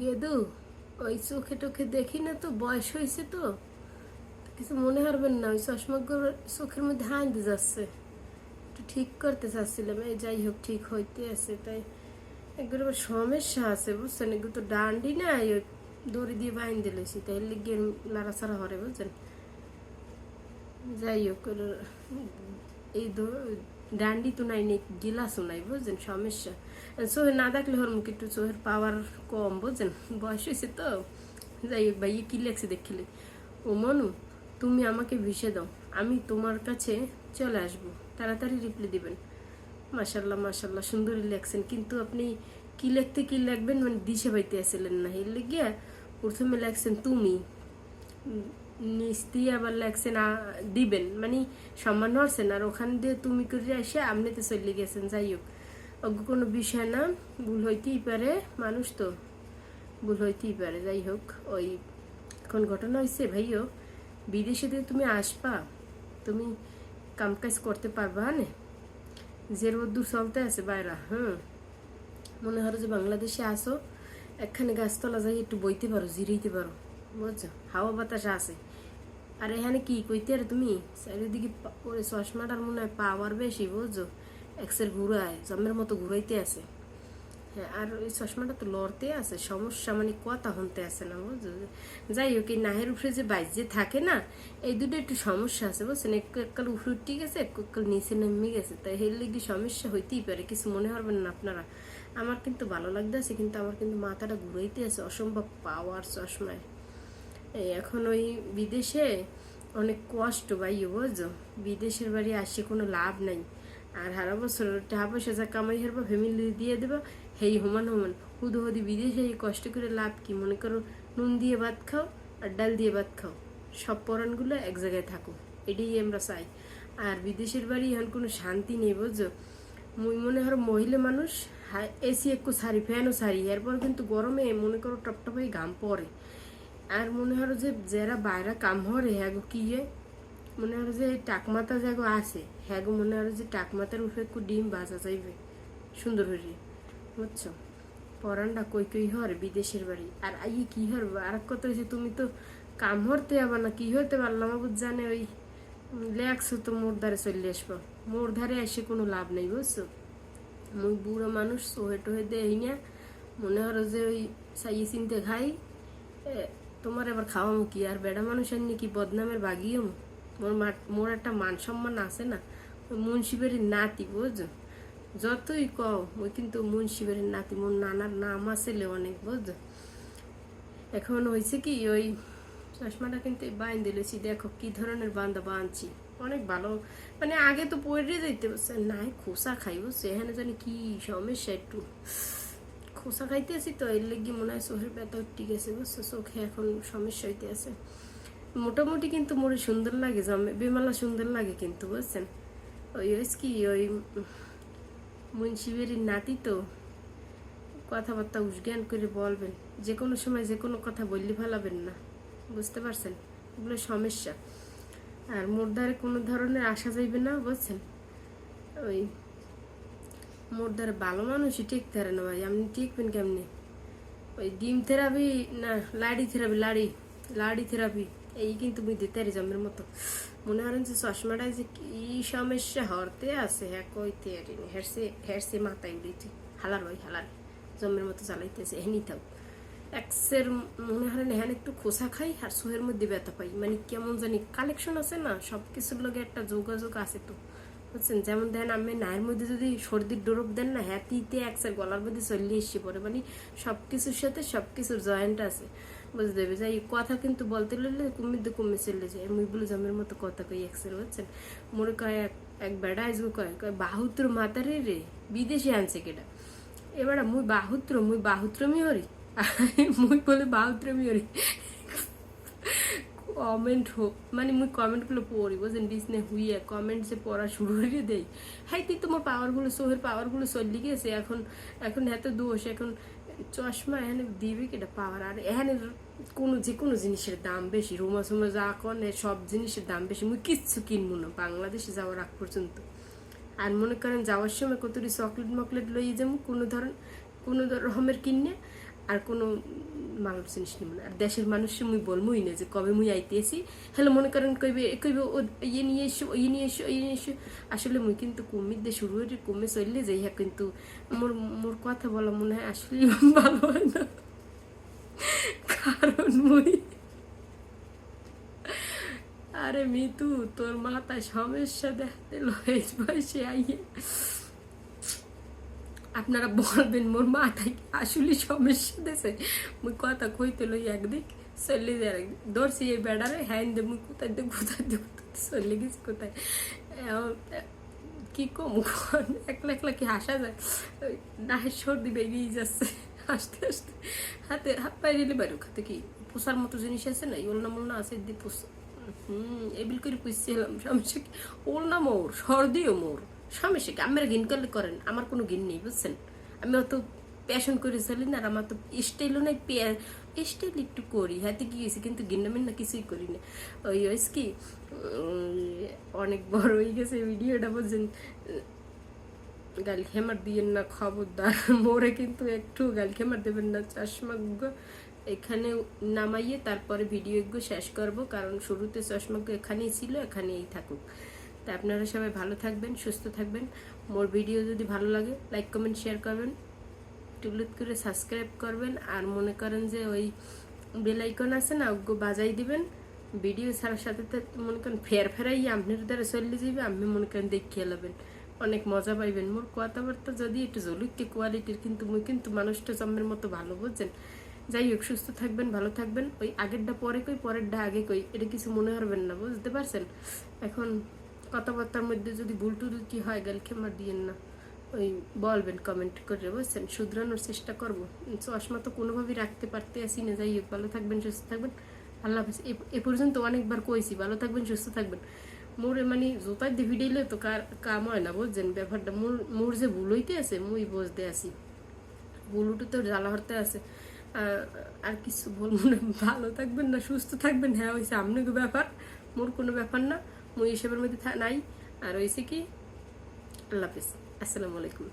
গেদু, ওই চোখে টোখে দেখি না তো, বয়স হয়েছে তো। কিছু মনে হারবেন না, ওই চশমা চোখের মধ্যে হাঁইতে যাচ্ছে। একটু ঠিক করতে চাচ্ছিলাম, এই যাই হোক ঠিক হইতে আছে, তাই একবার সমস্যা আছে, বুঝছেন? এগুলো তো ডান্ডি না ওই দড়ি দিয়ে বাইন দিলেছি তাই লিগে লাড়াছাড়া হরে, বুঝছেন? যাই হোক এই ডান্ডি তো নাই নেই গিলাসও নাই বুঝছেন সমস্যা সোহের না দেখলে হর মুখ একটু সোহের পাওয়ার কম বুঝছেন বয়স হয়েছে তো যাই হোক ভাই কি লেগছে দেখলে ও মনু তুমি আমাকে ভিসে দাও আমি তোমার কাছে চলে আসব তাড়াতাড়ি রিপ্লাই দিবেন মাশাল্লাহ মাশাল্লাহ সুন্দরই লেখছেন কিন্তু আপনি কি লিখতে কি লিখবেন মানে দিশে পাইতে আসছিলেন না এর লিগিয়া প্রথমে লেখছেন তুমি নিচ আবার লেখছেন আ, দিবেন। মানে সম্মান হচ্ছেন আর ওখান দিয়ে তুমি করে এসে আপনিতে চলে গেছেন যাই হোক। অজ্ঞ কোনো বিষয় না ভুল হইতেই পারে মানুষ তো ভুল হইতেই পারে যাই হোক। ওই এখন ঘটনা হয়েছে ভাইও বিদেশে দিয়ে তুমি আসবা তুমি কামকাজ করতে পারবা না? যে রোদ্দুর চলতে আছে বাইরা হুম। মনে হয় যে বাংলাদেশে আসো একখানে গাছতলা যাই একটু বইতে পারো জিরাইতে পারো বুঝছ? হাওয়া বাতাস আছে। আর এখানে কি কইতে আর তুমি? চারিদিকে ওরে চশমাটার মনে হয় পাওয়ার বেশি, বুঝছ? এক্সের ঘুরায়, জমের মতো ঘুরাইতে আছে। হ্যাঁ আর ওই চশমাটা তো লড়তে আছে, সমস্যা মানে কথা হনতে আছে না, বুঝছ? যাই হোক, এই নাহের উপরে যে বাইজ যে থাকে না, এই দুটো একটু সমস্যা আছে বুঝছেন একটু এককাল উপরে উঠে গেছে এককাল নিচে নেমে গেছে। তাই এর লেগে সমস্যা হইতেই পারে, কিছু মনে হবেন না আপনারা। আমার কিন্তু ভালো লাগতে আছে কিন্তু আমার কিন্তু মাথাটা ঘুরাইতে আছে, অসম্ভব পাওয়ার চশমায়। এই এখন ওই বিদেশে অনেক কষ্ট ভাই বুঝো বিদেশের বাড়ি আসে কোনো লাভ নাই। আর সারা বছর টাকা পয়সা যা কামাই হারবা ফ্যামিলি দিয়ে দেবা, হেই সমান সমান হুদু হুদি বিদেশে এই কষ্ট করে লাভ কি? মনে করো নুন দিয়ে ভাত খাও আর ডাল দিয়ে ভাত খাও। সব পরানগুলো এক জায়গায় থাকো এটাই আমরা চাই। আর বিদেশের বাড়ি এখন কোনো শান্তি নেই, বুঝছ? মুই মনে হয় মহিলা মানুষ এসি একটু সারি, ফ্যানও সারি, এরপর কিন্তু গরমে মনে করো টপটপাই ঘাম পড়ে। আর মনে হয় যে যারা বাইরে কাম হরে হ্যাগো কি মনে হয় যে টাকমাতা যাগো আছে, হ্যাগো মনে হয় যে টাকমাতার উপরে একটু ডিম বাজা যাইবে, সুন্দর হয়ে বুঝছ? পরানটা কই কই হর, বিদেশের বাড়ি। আর আই কি হর আর কত হয়েছে তুমি তো কাম হরতে আবার না, কি হতে পারলাম জানে ওই লেখছো তো মোর ধারে চলে আসব। মোর ধারে এসে কোনো লাভ নেই, বুঝছ? মুই বুড়ো মানুষ, সোহে টোহে দেই না। মনে হলো যে ওই সাইয়ে চিনতে খাই তোমার এবার খাওয়ামো কি? আর বেড়া মানুষের নিয়ে কি বদনামের বাগিও মোর মোর একটা মান সম্মান আছে না, ওই মুন্সিবের নাতি, বুঝছ? যতই কও, ওই কিন্তু মুন্সিবের নাতি, মোর নানার নাম আছিলে অনেক, বুঝছ? এখন হয়েছে কি, ওই চশমাটা কিন্তু বাইন দিলেছি দেখো কি ধরনের বান্ধা বাঁধছি অনেক ভালো মানে আগে তো পড়ে যেতে নাই খোসা খাই এখানে জানি কি সমস্যা একটু। খোসা খাইতেছি তো, এর লেগে মনে হয় চোখের ব্যথা ঠিক আছে বুঝছ? চোখে এখন সমস্যা হইতে আছে মোটামুটি কিন্তু মোরে সুন্দর লাগে, জমে বেমালা সুন্দর লাগে কিন্তু, বুঝছেন? ওই হয়েছে কি, ওই মুন্সিবের নাতি তো কথাবার্তা উজ্ঞান করে বলবেন, যে কোনো সময় যে কোনো কথা বললে ফেলাবেন না, বুঝতে পারছেন? এগুলো সমস্যা। আর মোর দ্বারে কোনো ধরনের আসা যাইবে না, বুঝছেন? ওই মোর দ্বারা ভালো মানুষই ঠিক থাকে না ভাই। আপনি টিকবেন কেমনি? ওই ডিম থেরাপি না, লাড়ি থেরাপি, লাড়ি লাড়ি থেরাপি, এই কিন্তু মুই দিতে পারি জমের মতো। মনে করেন যে চশমাটায় যে কি সমস্যা হরতে আছে হ্যাঁ কইতে পারি না হেরসে হেরসে মাথায় উড়িতে হালার ভাই, হালার। জমের মতো চালাইতেছে এহেনি থাক এক্সের মনে হয় না একটু খোসা খাই আর সোহের মধ্যে ব্যথা পাই। মানে কেমন জানি কালেকশন আছে না সব কিছুর লগে একটা যোগাযোগ আছে তো। বুঝছেন? যেমন দেন আমি নায়ের মধ্যে যদি সর্দির ডোরপ দেন না হ্যাতিতে একসের গলার মধ্যে চলে এসে পড়ে। মানে সব কিছুর সাথে সব কিছুর জয়েন্ট আছে। বুঝতে দেবে যাই কথা কিন্তু বলতে লাগলে কুমির দিয়ে কমে চলে যায়। মুই বলে জমের মতো কথা কই একসের বুঝছেন? মনে কয় এক এক বেড়া আসব কয় কয়, বাহুত্র মাতারে রে বিদেশে আনছে কেটা এবার মুই বাহুত্র, মুই বাহুত্রমি হরি? মুই বলে বাহুত্রমি হরি। কমেন্ট হোক মানে মুই কমেন্টগুলো পড়ি বুঝলেন ডিসনে হুইয়ে কমেন্ট যে পড়া শুরু করে দেই। হাই, তুই তোমার পাওয়ারগুলো সোহের পাওয়ারগুলো চলি গেছে, এখন এখন এত দোষ, এখন চশমা এখানে দিবে কিটা পাওয়ার আর এখানে কোনো যে কোনো জিনিসের দাম বেশি, রোমা সোমা যা কনে, সব জিনিসের দাম বেশি। মুই কিচ্ছু কিনবো না, বাংলাদেশে যাওয়ার আগ পর্যন্ত। আর মনে করেন যাওয়ার সময় কতটি চকলেট মকলেট লইয়ে যাব, কোনো ধরন, কোনো রকমের কিনে আর কোনো মানুষ জিনিস নিব না। আর দেশের মানুষ মুই বলবই না যে কবে মুই আইতেছি। হ্যালো মনে করেন কইবে কইবে, ও ইয়ে নিয়ে এসো ইয়ে নিয়ে এসো ইয়ে নিয়ে এসো। আসলে মুই কিন্তু কুমির দিয়ে শুরু হয়ে কমে চললে যাই হ্যাঁ কিন্তু মোর মোর কথা বলা মনে হয় আসলে ভালো হয় না। কারণ মুই, আরে মিতু, তোর মাথায় সমস্যা দেখতে লয়েজ বয়সে আইয়ে। আপনারা বলবেন, মোর মাথায় আসলে সমস্যা দেশে মুই কথা কইতে লই একদিক, চলে যায় একদিক ধরছি এই বেড়ারে হ্যান দে, মুই কোথায় দে কোথায় দে চলে গেছি কোথায়? কি কম একলা একলা কি হাসা যায়? নাহের সর্দি বেরিয়ে যাচ্ছে। হাসতে হাসতে হাতে হাত পায়ে দিলে বাইরে খাতে কি পোষার মতো জিনিস আছে না? ওলনা মোলনা আছে দিয়ে পোষা হুম, এবিল করে পুষছিলাম সমস্যা কি? ওলনা মোর, সর্দিও মোর। সমস্যা আমার গিন করলে করেন? আমার কোনো গিন নেই, বুঝছেন? আমি অত প্যাশন করে চলি না আর আমার তো স্টাইলও নাই স্টাইল একটু করি। হাতে কি গেছি কিন্তু গিন্নামিন না, কিছুই করি না। ওই ওইস কি অনেক বড় হয়ে গেছে ভিডিওটা, বুঝছেন? গাল খেমার দিয়েন না, খবরদার। মোরে কিন্তু একটু গাল খেমার দেবেন না, চশমা এখানে নামাইয়ে তারপরে ভিডিও শেষ করব, কারণ শুরুতে চশমাগুলো এখানেই ছিল, এখানেই থাকুক। তা আপনারা সবাই ভালো থাকবেন, সুস্থ থাকবেন। মোর ভিডিও যদি ভালো লাগে লাইক কমেন্ট শেয়ার করবেন। টুলুত করে সাবস্ক্রাইব করবেন। আর মনে করেন যে ওই বেল আইকন আছে না ওগুলো বাজাই দিবেন। ভিডিও ছাড়ার সাথে মনে করেন ফের ফেরাই আপনার দ্বারা চলে যাবে আপনি মনে করেন দেখিয়ে নেবেন অনেক মজা পাইবেন। মোর কথাবার্তা যদি একটু জলুককে কোয়ালিটির কিন্তু মুই কিন্তু মানুষটা জন্মের মতো ভালো, বুঝছেন? যাই হোক, সুস্থ থাকবেন, ভালো থাকবেন। ওই আগেরটা পরে কই, পরেরটা আগে কই, এটা কিছু মনে করবেন না, বুঝতে পারছেন? এখন কথাবার্তার মধ্যে যদি ভুল টুল কি হয়, গেল খেমার দিয়েন না। ওই বলবেন কমেন্ট করে বুঝছেন শুধরানোর চেষ্টা করব। চশমা তো কোনোভাবেই রাখতে পারতে আসি না। যাই হোক, ভালো থাকবেন, সুস্থ থাকবেন। আল্লাহ হাফিজ। এ- পর্যন্ত অনেকবার কইছি, ভালো থাকবেন, সুস্থ থাকবেন। মোর মানে জোতার দিয়ে ভিডিওলে তো কার কাম হয় না, বুঝছেন? ব্যাপারটা মোর মোর যে ভুল হইতে আছে, মুই বুঝতে আসি। বুলুটু তো জ্বালা হরতে আছে। আর কিছু বলব না। ভালো থাকবেন না, সুস্থ থাকবেন। হ্যাঁ হয়েছে আপনাকে ব্যাপার। মোর কোনো ব্যাপার না। মুই এসবের মধ্যে নাই। আর হয়েছে কি আল্লাহ হাফিজ। আসসালামু আলাইকুম।